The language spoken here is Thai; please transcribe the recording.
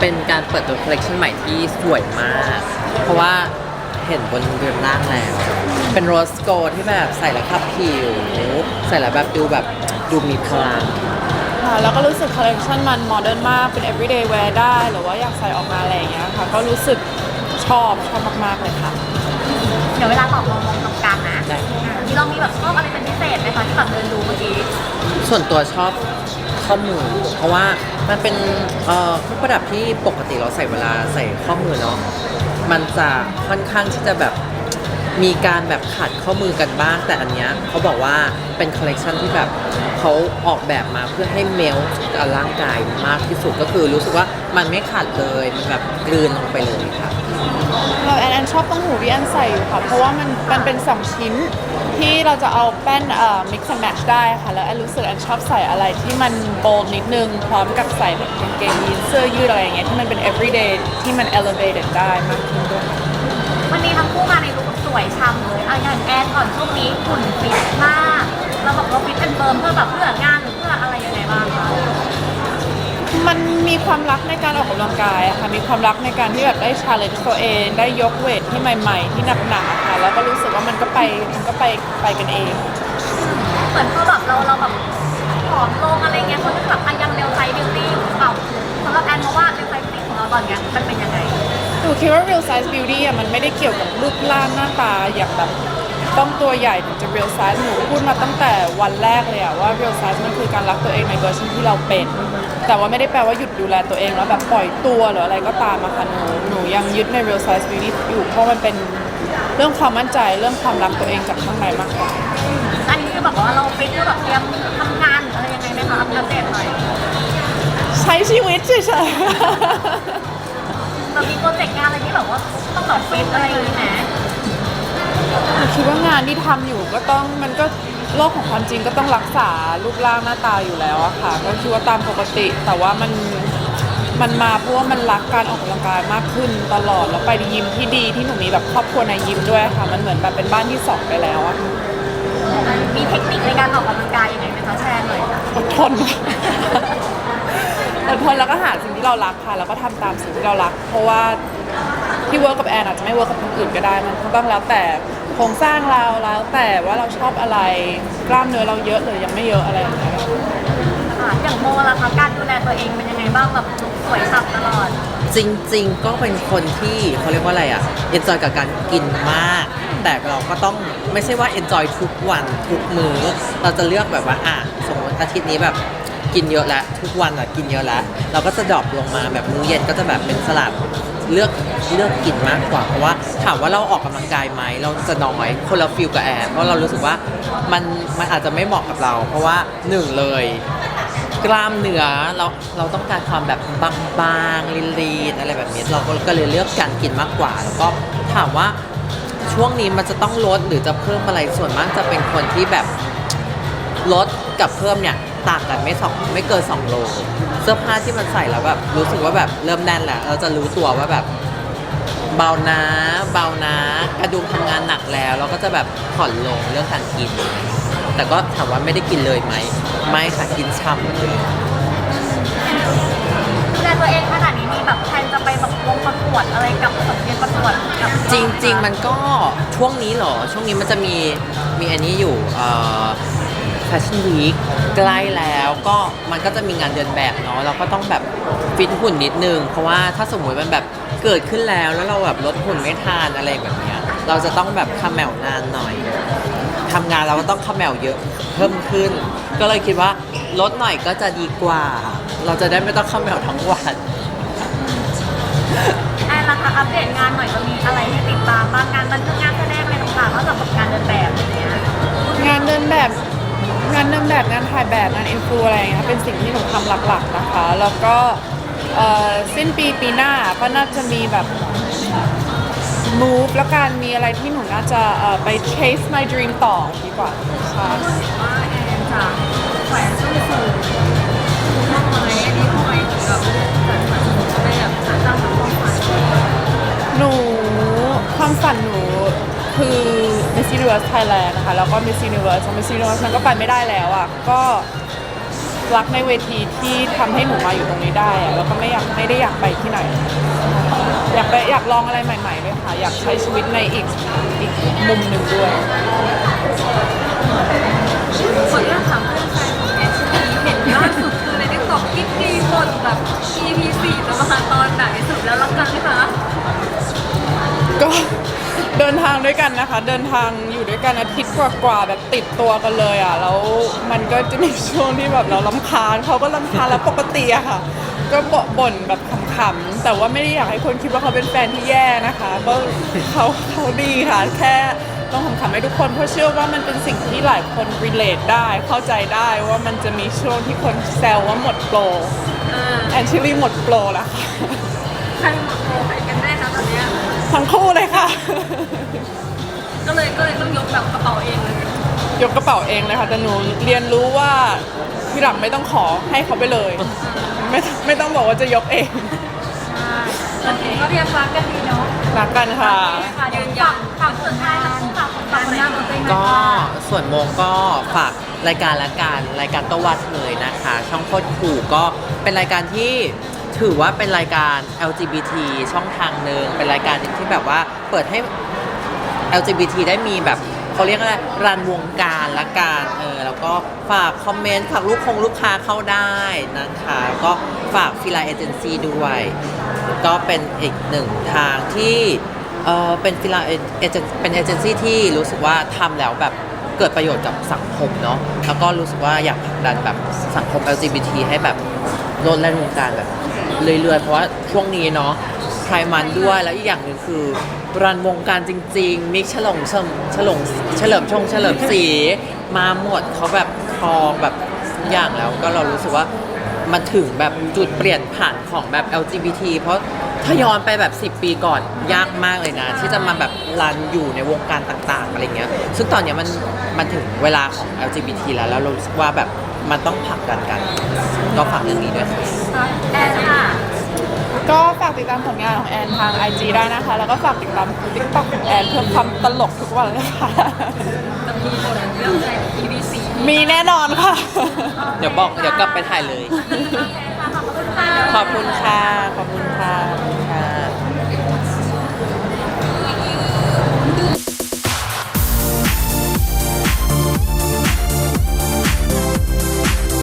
เป็นการเปิดตัวคอลเลคชันใหม่ที่สวยมาก เพราะว่าเห็นบนเรือนร่างแล้ว เป็นโรสโกที่แบบใส่แล้วขับผิว ใส่แล้วแบบดูแบบดูมีพลัง ค่ะแล้วก็รู้สึกคอลเลคชันมันโมเดิร์นมาก เป็น everyday wear ได้ หรือว่าอยากใส่ออกมาอะไรอย่างเงี้ยค่ะ ก็รู้สึกชอบชอบมาก ๆ เลยค่ะ เดี๋ยวเวลาตอบมองมองตรงกลางนะได้ที่เรามีแบบชอบอะไรเป็นพิเศษไหมคะที่แบบเดินดูเมื่อกี้ส่วนตัวชอบ ข้อมือ เพราะว่ามันเป็นเอ่อเครื่องประดับที่ปกติเราใส่เวลาใส่ข้อมือเนาะมันจะค่อนข้างที่จะแบบ มีการแบบขัดข้อมือกันบ้าง แต่อันเนี้ยเขาบอกว่าเป็นคอลเลกชันที่แบบเขาออกแบบมาเพื่อให้เมลกับร่างกายมากที่สุดก็คือรู้สึกว่ามันไม่ขัดเลยมันแบบกลืนลงไปเลยค่ะ เราแอนแอนชอบต้องหูที่แอนใส่อยู่ค่ะ เพราะว่ามันมันเป็นสองชิ้นที่เราจะเอาแป้นเอ่อ mix and match ได้ค่ะ แล้วแอนรู้สึกแอนชอบใส่อะไรที่มัน bold นิดนึง พร้อมกับใส่แบบกางเกงยีนเสื้อยืดอะไรอย่างเงี้ยที่มันเป็น everyday ที่มัน elevated ได้มากขึ้นด้วย วันนี้ทั้งคู่มาในลุคส วยช่ำเลยอะอย่างแอนก่อนช่วงนี้หุ่นฟิตมาก เราบอกว่าฟิตเป็นเฟิร์มเพื่อแบบเพื่องานหรือเพื่ออะไรยังไงบ้างคะมันมีความรักในการออกกำลังกายอะค่ะ มีความรักในการที่แบบได้ challenge ตัวเอง ได้ยกเวทที่ใหม่ ๆ ที่หนักๆอะค่ะ แล้วก็รู้สึกว่ามันก็ไปมันก็ไปไปกันเอง เหมือนพอแบบเราเราแบบผอมลงอะไรเงี้ยคนก็แบบอะยังเร็วไซส์บิวตี้อยู่หรือเปล่าสำหรับแอนมองว่าเร็วไซส์บิวตี้ของเราตอนเนี้ยมันเป็นยังไงห นูคิดว่า real size beauty อะมันไม่ได้เกี่ยวกับรูปร่างหน้าตาอย่างแบบต้องตัวใหญ่ถึงจะ real size หนูพูดมาตั้งแต่วันแรกเลยอะว่า real size มันคือการรักตัวเองในเวอร์ชันที่เราเป็น แต่ว่าไม่ได้แปลว่าหยุดดูแลตัวเองแล้วแบบปล่อยตัวหรืออะไรก็ตามอะค่ะหนูหนูยังยึดใน real size beauty อยู่เพราะมันเป็นเรื่องความมั่นใจเรื่องความรักตัวเองจากข้างในมากกว่าอันนี้คือแบบว่าเราฟิตเพื่อแบบเตรียมทำงานหรืออะไรยังไงไหมคะอัปเดตหน่อยใช้ชีวิตเฉยเรามีโปรเจกต์งานอะไรที่แบบว่าต้องแบบฟิตอะไรอย่างนี้ไหมๆหนูคิดว่างานที่ทำอยู่ก็ต้องมันก็โลกของความจริงก็ต้องรักษารูปร่างหน้าตาอยู่แล้วอะค่ะ ก็คิดว่าตามปกติ แต่ว่ามันมันมาเพราะว่ามันรักการออกกำลังกายมากขึ้นตลอดแล้วไปยิมที่ดีที่หนูมีแบบครอบครัวในยิมด้วยค่ะ มันเหมือนแบบเป็นบ้านที่สองไปแล้วอะมีเทคนิคในการออกกำลังกายยังไงไหมคะแชร์หน่อยค่ะ อดทน อดทนแล้วก็หาสิ่งที่เรารักค่ะแล้วก็ทำตามสิ่งที่เรารัก เพราะว่าที่เวิร์กกับแอนอาจจะไม่เวิร์กกับคนอื่นก็ได้มันก็ต้องแล้วแต่โครงสร้างเราแล้วแต่ว่าเราชอบอะไรกล้ามเนื้อเราเยอะหรือยังไม่เยอะอะไรอย่างเงี้ยค่ะอย่างโมล่ะคะการดูแลตัวเองเป็นยังไงบ้างแบบสวยสับตลอด จริงๆ ก็เป็นคนที่เขาเรียกว่าอะไรอะเอนจอยกับการกินมาก แต่เราก็ต้องไม่ใช่ว่าเอนจอยทุกวันทุกมื้อเราจะเลือกแบบว่าอะสมมติอาทิตย์นี้แบบ กินเยอะแล้วทุกวันอะกินเยอะแล้วเราก็จะดรอปลงมาแบบมื้อเย็นก็จะแบบเป็นสลัดเลือกเลือกกินมากกว่าเพราะว่าถามว่าเราออกกำลังกายไหมเราจะน้อยคนละฟิลกับแอนเพราะเรารู้สึกว่ามันมันอาจจะไม่เหมาะกับเรา เพราะว่าหนึ่งเลย กล้ามเนื้อเราเราต้องการความแบบบางๆลีนๆอะไรแบบนี้เราก็ก็เลยเลือกการกินมากกว่า แล้วก็ถามว่าช่วงนี้มันจะต้องลดหรือจะเพิ่มอะไรส่วนมากจะเป็นคนที่แบบลดกับเพิ่มเนี่ย ต่างกันไม่สองไม่เกิน2โล เสื้อผ้าที่มันใส่แล้วแบบรู้สึกว่าแบบเริ่มแน่นแล้วเราจะรู้ตัวว่าแบบเบานะเบานะกระดูกทำงานหนักแล้ว เราก็จะแบบผ่อนลงเรื่องการกิน แต่ก็ถามว่าไม่ได้กินเลยไหม ไม่ค่ะกินช่ำเลยดูแลตัวเองขนาดนี้มีแบบแทนจะไปแบบวงประกวดอะไรกับสังเวียนประกวดกับจริงๆมันก็ช่วงนี้เหรอ ช่วงนี้มันจะมีมีอันนี้อยู่ แฟชั่นวีคใกล้แล้วก็มันก็จะมีงานเดินแบบเนาะเราก็ต้องแบบฟิตหุ่นนิดนึง เพราะว่าถ้าสมมติมันแบบเกิดขึ้นแล้วแล้วเราแบบลดหุ่นไม่ทานอะไรแบบเนี้ยเราจะต้องแบบขมแมวนานหน่อยทำงานเราก็ต้องขมแมวเยอะเพิ่มขึ้น ก็เลยคิดว่าลดหน่อยก็จะดีกว่า เราจะได้ไม่ต้องขมแมวทั้งวันแอนล่ะคะอัปเดตงานหน่อยจะมีอะไรให้ติดตามบ้างงานบันเทิงงานแสดงอะไรต่างๆนอกจากแบบงานเดินแบบอะไรเงี้ยงานเดินแบบ งานเดินแบบงานถ่ายแบบงานอินฟลูอะไรอย่างเงี้ยเป็นสิ่งที่หนูทำหลักๆนะคะ แล้วก็เอ่อสิ้นปีปีหน้าก็น่าจะมีแบบ move แล้วการมีอะไรที่หนูน่าจะเอ่อไป chase my dream ต่อดีกว่าใช่ว่าแอนจะแขวนส้นสูง คือ Miss Universe Thailand นะคะ แล้วก็ Miss Universe Miss Universe มันก็ไปไม่ได้แล้วอะ ก็รักในเวทีที่ทำให้หนูมาอยู่ตรงนี้ได้อะแล้วก็ไม่อยากไม่ได้อยากไปที่ไหน อยากไปอยากลองอะไรใหม่ๆด้วยค่ะ อยากใช้ชีวิตในอีกอีกมุมหนึ่งด้วย ขออนุญาตถามเรื่องแฟน ดินทางด้วยกันนะคะ เดินทางอยู่ด้วยกันอาทิตย์กว่าๆแบบติดตัวกันเลยอะแล้วมันก็จะมีช่วงที่แบบเราลำคาญเขาก็ลำคาญแล้วปกติอะค่ะ ก็บบ่นแบบขำๆแต่ว่าไม่ได้อยากให้คนคิดว่าเขาเป็นแฟนที่แย่นะคะก็เขาเขาดีค่ะแค่ต้องขำๆให้ทุกคนเพราะเชื่อว่ามันเป็นสิ่งที่หลายคน relate ได้เข้าใจได้ว่ามันจะมีช่วงที่คนแซวว่าหมดโปรเออแอนชิลี่หมดโปรแล้วค่ะใครหมดโปรใครกันแน่นะตอนเนี้ย ทั้งคู่เลยค่ะ ก็เลยก็เลยต้องยกแบบกระเป๋าเองเลยยกกระเป๋าเองเลยค่ะแต่หนูเรียนรู้ว่าที่หลังไม่ต้องขอให้เขาไปเลย ไม่ไม่ต้องบอกว่าจะยกเองตอนนี้ก็เรียกรักกันดีเนาะรักกันค่ะ ค่ะยืนยันฝากผลงานแล้วฝากผลงานหน้าของตัวเองหน่อยก็ส่วนโมงก็ฝากรายการละกันรายการโตวัดเลยนะคะ ช่องโคตรขู่ก็เป็นรายการที่ ถือว่าเป็นรายการ LGBT ช่องทางหนึ่งเป็นรายการหนึ่งที่แบบว่าเปิดให้ LGBT ได้มีแบบเขาเรียกอะไรรันวงการละกันเออแล้วก็ฝากคอมเมนต์ฝากลูกคงลูกค้าเข้าได้นะคะแล้วก็ฝากฟิลาเอเจนซี่ด้วย ก็เป็นอีกหนึ่งทางที่เออเป็นฟิลาเอเจนเป็นเอเจนซี่ที่รู้สึกว่าทำแล้วแบบเกิดประโยชน์กับสังคมเนาะแล้วก็รู้สึกว่าอยากผลักดันแบบสังคม LGBT ให้แบบ ลดแล่นวงการแบบเรื่อยๆ เพราะว่าช่วงนี้เนาะไพรมันด้วยแล้วอีกอย่างหนึ่งคือ รันวงการจริง ๆ มิกฉลองเฉลิมฉลองเฉลิมชงเฉลิมศรีมาหมดเขาแบบครองแบบทุกอย่างแล้วก็เรารู้สึกว่ามันถึงแบบจุดเปลี่ยนผ่านของแบบ LGBT เพราะถ้าย้อนไปแบบ 10 ปีก่อนยากมากเลยนะ ที่จะมาแบบรันอยู่ในวงการต่างๆอะไรเงี้ย ซึ่งตอนเนี้ยมันมันถึงเวลาของ LGBT แล้วแล้วเรารู้สึกว่าแบบ มันต้องผลักดันกัน ก็ฝากเรื่องนี้ด้วยค่ะแอนค่ะก็ฝากติดตามผลงานของแอนทาง IG ได้นะคะ แล้วก็ฝากติดตาม TikTok ของแอนเพื่อความตลกทุกวันเลยค่ะจะมีบทเรื่องใน EP สี่มีแน่นอนค่ะ เดี๋ยวบอกเดี๋ยวกลับไปถ่ายเลยโอเคค่ะขอบคุณค่ะ ขอบคุณค่ะขอบคุณค่ะ